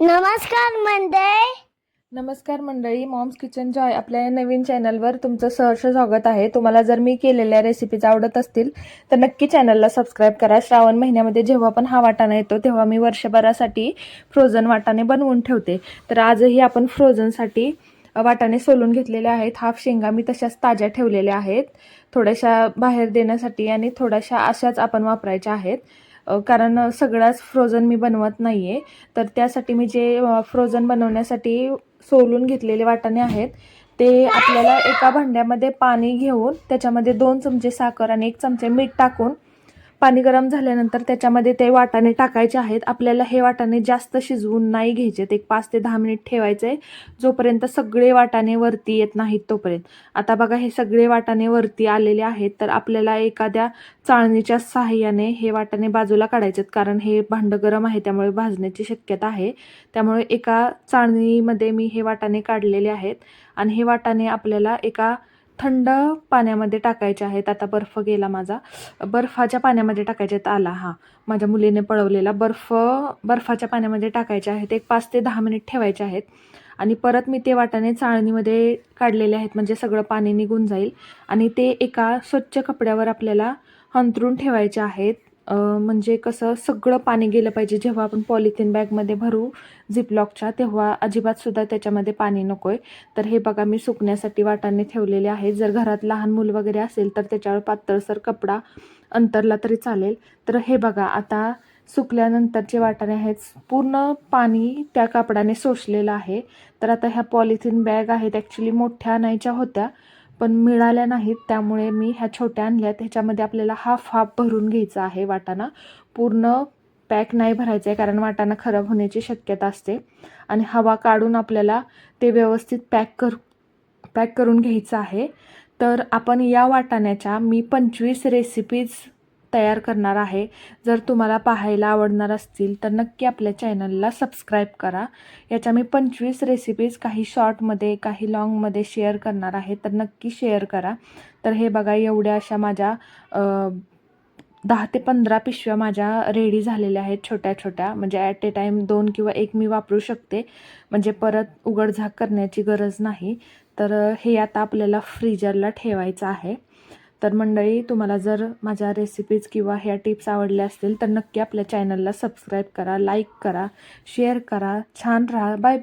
नमस्कार मंडळी. नमस्कार मंडळी मॉम्स किचन जॉय आपल्या या नवीन चॅनलवर तुमचं सहर्ष स्वागत आहे. तुम्हाला जर मी केलेल्या रेसिपीज आवडत असतील तर नक्की चॅनलला सबस्क्राईब करा. श्रावण महिन्यामध्ये जेव्हा पण हा वाटाणा येतो तेव्हा मी वर्षभरासाठी फ्रोझन वाटाणे बनवून ठेवते. तर आजही आपण फ्रोझनसाठी वाटाणे सोलून घेतलेले आहेत. हाफ शेंगा मी तशाच ताज्या ठेवलेल्या आहेत. थोड्याशा बाहेर देण्यासाठी आणि थोड्याशा अशाच आपण वापरायच्या आहेत. कारण सगळाच फ्रोझन मी बनवत नाही आहे तर त्यासाठी मी जे फ्रोझन बनवण्यासाठी सोलून घेतलेले वाटाणे आहेत ते आपल्याला एका भांड्यामध्ये पाणी घेऊन त्याच्यामध्ये दोन चमचे साखर आणि एक चमचे मीठ टाकून पाणी गरम झाल्यानंतर त्याच्यामध्ये ते वाटाणे टाकायचे आहेत. आपल्याला हे वाटाणे जास्त शिजवून नाही घ्यायचे. एक पाच ते दहा मिनिट ठेवायचे. जोपर्यंत सगळे वाटाणे वरती येत नाहीत तोपर्यंत. आता बघा हे सगळे वाटाणे वरती आलेले आहेत. तर आपल्याला एखाद्या चाळणीच्या सहाय्याने हे वाटाणे बाजूला काढायचे आहेत कारण हे भांडं गरम आहे त्यामुळे भाजण्याची शक्यता आहे. त्यामुळे एका चाळणीमध्ये मी हे वाटाणे काढलेले आहेत. आणि हे वाटाणे आपल्याला एका थंड पाण्यामध्ये टाकायचे आहेत. आता बर्फ गेला माझा. बर्फाच्या पाण्यामध्ये टाकायचे आहेत आला हा. माझ्या मुलीने पळवलेला बर्फ बर्फाच्या पाण्यामध्ये टाकायचे आहेत. एक पाच ते दहा मिनिट ठेवायचे आहेत. आणि परत मी ते वाटाणे चाळणीमध्ये काढलेले आहेत. म्हणजे सगळं पाणी निघून जाईल. आणि ते एका स्वच्छ कपड्यावर आपल्याला अंतरून ठेवायचे आहेत. म्हणजे कसं सगळं पाणी गेलं पाहिजे. जेव्हा आपण पॉलिथिन बॅगमध्ये भरू झिपलॉकच्या तेव्हा अजिबातसुद्धा त्याच्यामध्ये पाणी नको आहे तर हे बघा मी सुकण्यासाठी वाटाने ठेवलेले आहे जर घरात लहान मूल वगैरे असेल तर त्याच्यावर पातळसर कपडा अंतरला तरी चालेल. तर हे बघा आता सुकल्यानंतरचे वाटाणे आहेत. पूर्ण पाणी त्या कापडाने सोसलेलं आहे. तर आता ह्या पॉलिथिन बॅग आहेत. ॲक्च्युली मोठ्या आणायच्या होत्या. पण मिळाल्या नाहीत त्यामुळे मी ह्या छोट्या आणल्यात. ह्याच्यामध्ये आपल्याला हाफ हाफ भरून घ्यायचा आहे वाटाणा. पूर्ण पॅक नाही भरायचं आहे कारण वाटाणा खराब होण्याची शक्यता असते. आणि हवा काढून आपल्याला ते व्यवस्थित पॅक कर पॅक करून घ्यायचं आहे. तर आपण या वाटाण्याच्या मी पंचवीस रेसिपीज तयार करणार आहे. जर तुम्हाला पाहायला आवडणार असतील तर नक्की आपल्या चॅनलला सबस्क्राईब करा. याच्या मी पंचवीस रेसिपीज काही शॉर्टमध्ये काही लॉंगमध्ये शेअर करणार आहे तर नक्की शेअर करा. तर हे बघा एवढ्या अशा माझ्या दहा ते पंधरा पिशव्या माझ्या रेडी झालेल्या आहेत छोट्या छोट्या म्हणजे ॲट ए टाईम दोन किंवा एक मी वापरू शकते. म्हणजे परत उघडझाक करण्याची गरज नाही. तर हे आता आपल्याला फ्रीजरला ठेवायचं आहे. तर मंडळी तुम्हाला जर माझ्या रेसिपीज किंवा ह्या टिप्स आवडल्या असतील तर नक्की आपल्या चॅनलला सबस्क्राईब करा लाईक करा शेअर करा. छान राहा. बाय